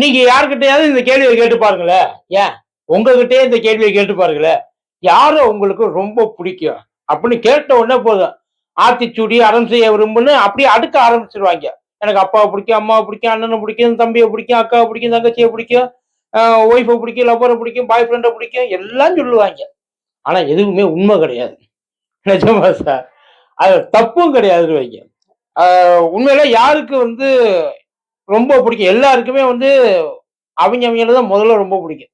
நீங்க யாருக்கிட்டையாவது இந்த கேள்வியை கேட்டு பாருங்களேன் ஏன்? உங்ககிட்டயே இந்த கேள்வியை கேட்டு பாருங்களேன் யாரும் உங்களுக்கு ரொம்ப பிடிக்கும். அப்படின்னு கேட்ட உடனே போதும். ஆத்திச்சூடி அறம் செய்ய விரும்புன்னு அப்படியே அடுக்க ஆரம்பிச்சிருவாங்க. எனக்கு அப்பாவை பிடிக்கும் அம்மாவை பிடிக்கும் அண்ணனை பிடிக்கும் தம்பியை பிடிக்கும் அக்காவை பிடிக்கும் தங்கச்சியை பிடிக்கும் ஒய்ஃபை பிடிக்கும் லவ்வரை பிடிக்கும் பாய் ஃப்ரெண்டை பிடிக்கும் எல்லாம் சொல்லுவாங்க. ஆனா எதுவுமே உண்மை கிடையாது. நிஜமா சார். அது தப்பும் கிடையாது வைங்க. உண்மையில யாருக்கு வந்து ரொம்ப பிடிக்கும். எல்லாருக்குமே வந்து அவங்க அவங்கள தான் முதல்ல ரொம்ப பிடிக்கும்.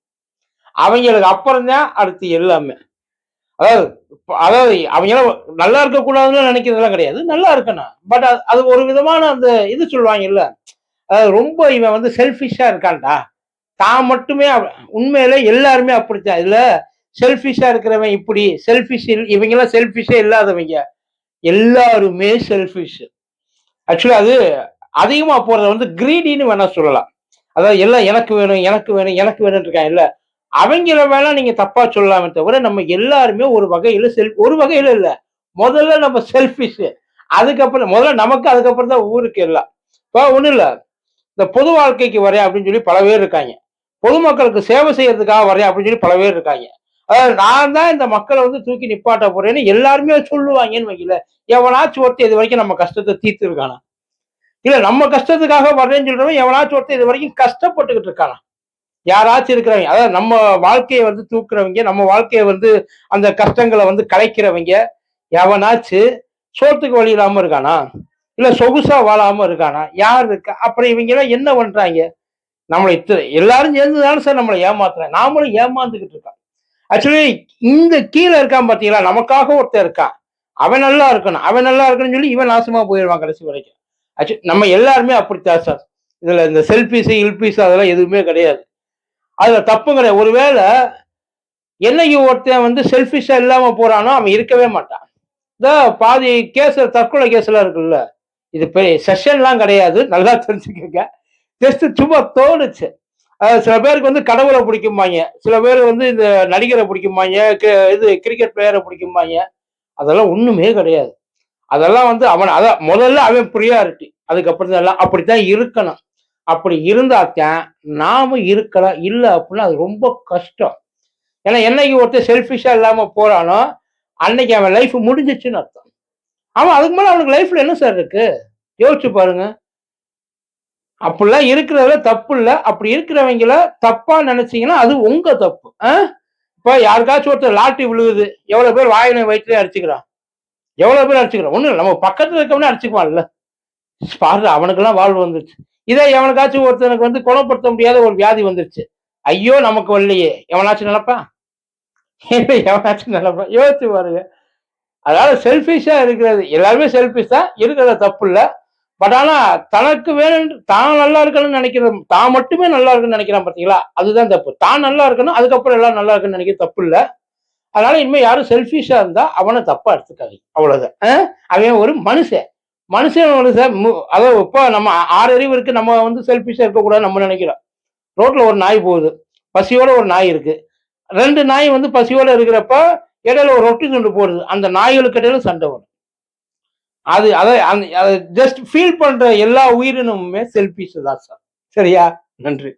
அவங்களுக்கு அப்புறம் தான் அடுத்து எல்லாமே. அதாவது அதாவது அவங்களாம் நல்லா இருக்கக்கூடாதுன்னு நினைக்கிறதெல்லாம் கிடையாது. நல்லா இருக்கணும். பட் அது ஒரு விதமான அந்த இது சொல்லுவாங்கல்ல. அதாவது ரொம்ப இவன் வந்து செல்ஃபிஷா இருக்கான்டா. தான் மட்டுமே உண்மையில எல்லாருமே அப்படித்தான். இதுல செல்ஃபிஷா இருக்கிறவன் இப்படி செல்ஃபிஷ் இவங்கெல்லாம் செல்ஃபிஷே இல்லாதவங்க. எல்லாருமே செல்ஃபிஷ் ஆக்சுவலி அது அதிகமா போறத வந்து கிரீடின்னு வேணா சொல்லலாம். அதாவது எல்லாம் எனக்கு வேணும் எனக்கு வேணும் எனக்கு வேணும் இருக்கான் இல்ல அவங்கள வேணா நீங்க தப்பா சொல்லலாமே தவிர நம்ம எல்லாருமே ஒரு வகையில செல் ஒரு வகையில இல்ல. முதல்ல நம்ம செல்ஃபிஷ் அதுக்கப்புறம் முதல்ல நமக்கு அதுக்கப்புறம் தான் ஊருக்கு எல்லாம். இப்போ ஒன்றும் இல்லை. இந்த பொது வாழ்க்கைக்கு வரேன் அப்படின்னு சொல்லி பல பேர் இருக்காங்க. பொதுமக்களுக்கு சேவை செய்யறதுக்காக வரேன் அப்படின்னு சொல்லி பல பேர் இருக்காங்க. அதாவது நான் தான் இந்த மக்களை வந்து தூக்கி நிப்பாட்ட போறேன்னு எல்லாருமே சொல்லுவாங்கன்னு வைக்கல எவனாச்சும் ஒருத்தர் இது வரைக்கும் நம்ம கஷ்டத்தை தீர்த்துருக்கானா? இல்ல நம்ம கஷ்டத்துக்காக வர்றேன்னு சொல்றவன் எவனாச்சும் ஒருத்தர் இது வரைக்கும் கஷ்டப்பட்டுக்கிட்டு இருக்கானா? யாராச்சும் இருக்கிறவங்க அதாவது நம்ம வாழ்க்கையை வந்து தூக்குறவங்க நம்ம வாழ்க்கையை வந்து அந்த கஷ்டங்களை வந்து கலைக்கிறவங்க எவனாச்சு சோத்துக்கு வழி இல்லாம இருக்கானா? இல்ல சொகுசா வாழாம இருக்கானா? யார் இருக்கா? அப்புறம் இவங்க எல்லாம் என்ன பண்றாங்க? நம்மளை இத்தனை எல்லாரும் சேர்ந்து தானே சார் நம்மளை ஏமாத்துறேன் நாமளும் ஏமாந்துக்கிட்டு இருக்கோம். ஆக்சுவலி இந்த கீழே இருக்கான் பாத்தீங்களா? நமக்காக ஒருத்தன் இருக்கான் அவன் நல்லா இருக்கணும். அவன் நல்லா இருக்கணும்னு சொல்லி இவன் நாசமா போயிடுவான் கடைசி வரைக்கும். ஆக்சுவலி நம்ம எல்லாருமே அப்படித்தான் சார். இதில் இந்த செல்ஃபீஸு இல்பீஸு அதெல்லாம் எதுவுமே கிடையாது. அதில் தப்பு கிடையாது. ஒருவேளை என்னைக்கு ஒருத்தன் வந்து செல்ஃபிஷாக இல்லாமல் போகிறானோ அவன் இருக்கவே மாட்டான். இந்த பாதி கேஸ் தற்கொலை கேஸ்லாம் இருக்குல்ல. இது பெரிய செஷன்லாம் கிடையாது. நல்லா தெரிஞ்சுக்கங்க. ஜஸ்ட் சும்மா தோணுச்சு. சில பேருக்கு வந்து கடவுளை பிடிக்குமாங்க சில பேர் வந்து இந்த நடிகரை பிடிக்குமாங்க இது கிரிக்கெட் பிளேயரை பிடிக்குமாங்க அதெல்லாம் ஒன்றுமே கிடையாது. அதெல்லாம் வந்து அவன் அதான் முதல்ல அவன் ப்ரியாரிட்டி அதுக்கப்புறம் தான் எல்லாம் அப்படித்தான் இருக்கணும். அப்படி இருந்தாத்தான் நாம இருக்கலாம் இல்லை அப்படின்னா அது ரொம்ப கஷ்டம். ஏன்னா என்னைக்கு ஒருத்தர் செல்ஃபிஷா இல்லாம போறானோ அன்னைக்கு அவன் லைஃப் முடிஞ்சிச்சுன்னு அர்த்தம். அவன் அதுக்கு மேலே அவனுக்கு லைஃப்ல என்ன சார் இருக்கு? யோசிச்சு பாருங்க. அப்படிலாம் இருக்கிறதுல தப்பு இல்லை. அப்படி இருக்கிறவங்கள தப்பா நினைச்சீங்கன்னா அது உங்க தப்பு. ஆ? யாருக்காச்சும் ஒருத்தர் லாட்டி விழுகுது எவ்வளவு பேர் வாயினை வயிற்றுல அடிச்சுக்கிறான். எவ்வளவு பேர் அடிச்சுக்கிறான் ஒண்ணு நம்ம பக்கத்துல இருக்கவனே அடிச்சுக்குவான்ல பாரு அவனுக்கெல்லாம் வாழ்வு வந்துருச்சு. இதே எவனுக்காச்சும் ஒருத்தனுக்கு வந்து குணப்படுத்த முடியாத ஒரு வியாதி வந்துருச்சு. ஐயோ நமக்கு வரலையே. எவனாச்சும் நினைப்பான் எவனாச்சும் நினைப்பான் யோசிச்சு பாருங்க. அதனால செல்ஃபிஷா இருக்கிறது. எல்லாருமே செல்ஃபிஷ் தான். இருக்கிறது தப்பு இல்லை. பட் ஆனா தனக்கு வேணும் தான் நல்லா இருக்கணும்னு நினைக்கிறது தான் மட்டுமே நல்லா இருக்குன்னு நினைக்கிறான் பாத்தீங்களா? அதுதான் தப்பு. தான் நல்லா இருக்கணும் அதுக்கப்புறம் எல்லாம் நல்லா இருக்குன்னு நினைக்கிறது தப்பு இல்லை. அதனால இனிமே யாரும் செல்ஃபிஷா இருந்தா அவனை தப்பா எடுத்துக்காதீங்க. அவ்வளவுதான். அவன் ஒரு மனுஷன். மனுஷன் மனுஷன் மு- அதாவது இப்போ நம்ம ஆறு அறிவு இருக்கு. நம்ம வந்து செல்ஃபிஷா இருக்கக்கூடாது நம்ம நினைக்கிறோம். ரோட்ல ஒரு நாய் போகுது. பசியோட ஒரு நாய் இருக்கு. ரெண்டு நாய் வந்து பசியோட இருக்கிறப்ப இடையில ஒரு ரொட்டி துண்டு போடுது. அந்த நாய்களுக்கு இடையில சண்டை வரும். அது அதை அந்த ஜஸ்ட் ஃபீல் பண்ற எல்லா உயிரினமுமே செல்ஃபிஷ் தான் சார். சரியா? நன்றி.